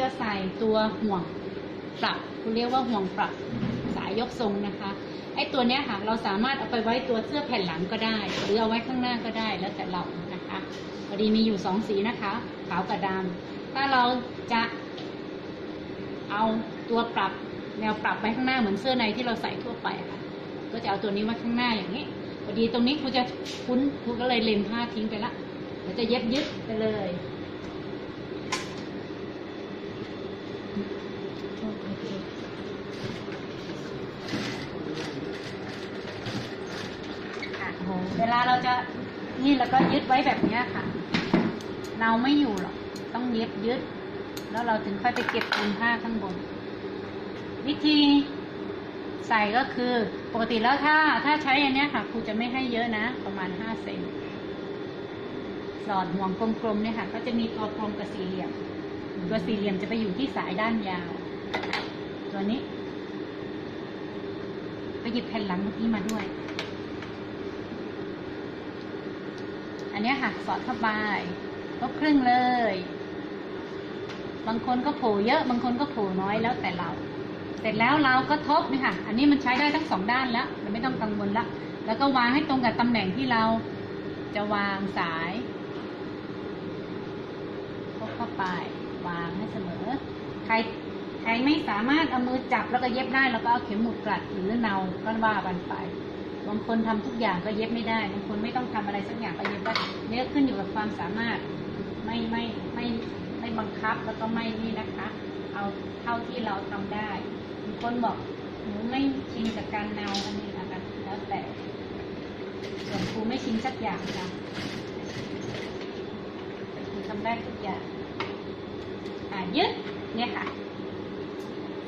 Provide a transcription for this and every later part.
จะใส่ตัวห่วงปรับคุณเรียกว่าห่วงปรับสายยกทรงนะคะไอ้ตัวเนี้ยค่ะ เราสามารถเอาไปไว้ตัวเสื้อแผ่นหลังก็ได้ หรือเอาไว้ข้างหน้าก็ได้แล้วแต่เรานะคะพอดีมีอยู่สองสีนะคะขาวกับดำถ้าเราจะเอาตัวปรับแนวปรับไว้ข้างหน้าเหมือนเสื้อในที่เราใส่ทั่วไปค่ะ ก็จะเอาตัวนี้ไว้ข้างหน้าอย่างนี้พอดีตรงนี้ครูจะคุ้นครูก็เลยเล็มผ้าทิ้งไปละเดี๋ยวจะเย็บยึดไปเลย ค่ะ เวลาเราจะนี่แล้วก็ยึดไว้แบบเนี้ยค่ะ เราไม่อยู่หรอก ต้องเย็บยึด แล้วเราถึงค่อยไปเก็บปูนผ้าข้างบน วิธีใส่ก็คือปกติแล้วถ้าถ้าใช้อันเนี้ยค่ะครูจะไม่ให้เยอะนะ ประมาณห้าเซนสอดห่วงกลมๆเนี่ยค่ะ ก็จะมีตัวกลมกับสี่เหลี่ยม ตัวสี่เหลี่ยมจะไปอยู่ที่สายด้านยาว ตัวนี้ ไปหยิบแผ่นหลังเมื่อกี้มาด้วย นเนี้ยค่ะสอดเข้าไปก็ครึ่งเลย บางคนก็โผล่เยอะ บางคนก็โผล่น้อยแล้วแต่เรา เสร็จแล้วเราก็ทบนี่ค่ะ อันนี้มันใช้ได้ทั้งสองด้านแล้วเราไม่ต้องกังวลละ แล้วก็วางให้ตรงกับตำแหน่งที่เราจะวางสายทบเข้าไป วางให้เสมอ ใครใครไม่สามารถเอามือจับแล้วก็เย็บได้แล้วก็เอาเข็มหมุดกลัดหรือเนาก็ว่ากันไป บางคนทำทุกอย่างก็เย็บไม่ได้ บางคนไม่ต้องทำอะไรสักอย่างก็เย็บ ได้ยขึ้นอยู่กับความสามารถไม่ไม่ไม่ไม่บังคับแล้วก็ไม่นี่นะคะ เอาเท่าที่เราทำได้บางคนบอกหนูไม่ชินกับการเนาอันนี้นะคะแล้วแต่ส่วนครูไม่ชินสักอย่างค่ะครูทำได้ทุกอย่างอ่ายึดเนี่ยค่ะ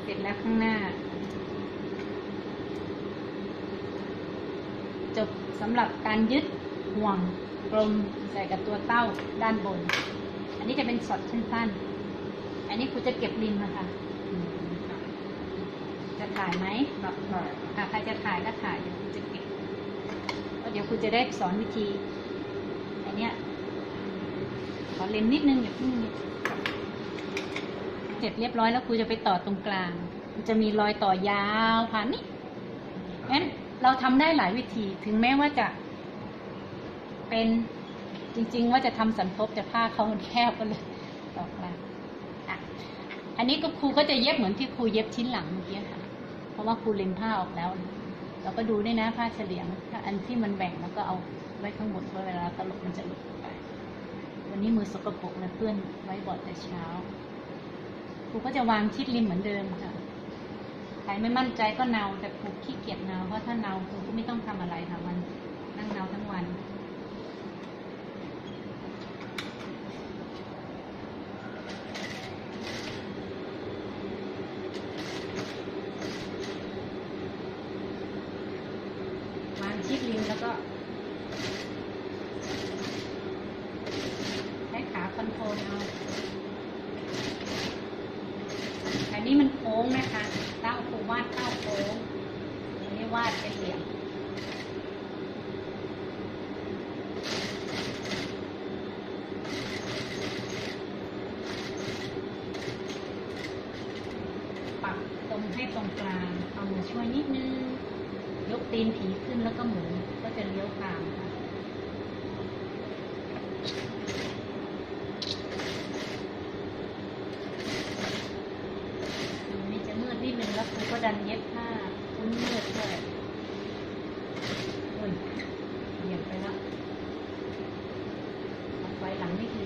เสร็จแล้วข้างหน้า จบสำหรับการยึดห่วง กลมใส่กับตัวเต้าด้านบน อันนี้จะเป็นช็อตสั้นๆ อันนี้ครูจะเก็บริมนะคะ จะถ่ายไหมครับถ่ายอะใครจะถ่ายก็ถ่ายเดี๋ยวครูจะเก็บแล้วเดี๋ยวครูจะได้สอนวิธี อันเนี้ยขอเล็มนิดนึงอย่าเพิ่งเสร็จเรียบร้อยแล้วครูจะไปต่อตรงกลางมันจะมีรอยต่อยาวผ่านนี้งั้นเราทำได้หลายวิธีถึงแม้ว่าจะ เป็นจริง ๆ ว่าจะทำสันทบแต่ผ้าเขามันแคบก็เลยต่อกลาอะอันนี้ก็ครูก็จะเย็บเหมือนที่ครูเย็บชิ้นหลังเมื่อกี้ค่ะ เพราะว่าครูเล็มผ้าออกแล้วเราก็ดูด้วยนะผ้าเฉลียงถ้าอันที่มันแบ่งแล้วก็เอาไว้ข้างบนเพราะเวลาตลกมันจะหลุดไป วันนี้มือสกปรกเลยเพื่อนไว้บอดแต่เช้า ครูก็จะวางชิดริมเหมือนเดิมค่ะ ใครไม่มั่นใจก็เนาแต่ครูขี้เกียจเนาเพราะถ้าเนาครูก็ไม่ต้องทำอะไรค่ะมันนั่งเนาทั้งวัน นิดริมแล้วก็ใช้ขาคอนโทรลเอาอันนี้มันโค้งนะคะเต้าครูวาดเต้าโค้งอันนี้วาดเป็นเหลี่ยมปรับตรงให้ตรงกลางเอามือช่วยนิดนึง ตีนผีขึ้นแล้วก็หมุนก็จะเลี้ยวตามค่ะนี่จะมืดนิดนึงแล้วครูก็ดันเย็บผ้าคุ้นมืดด้วยโอ้ยเหยียบไปแล้วเอาไว้หลังไม่ที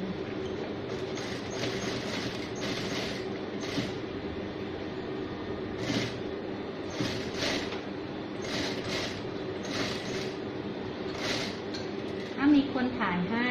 ถ้ามี คนถ่ายให้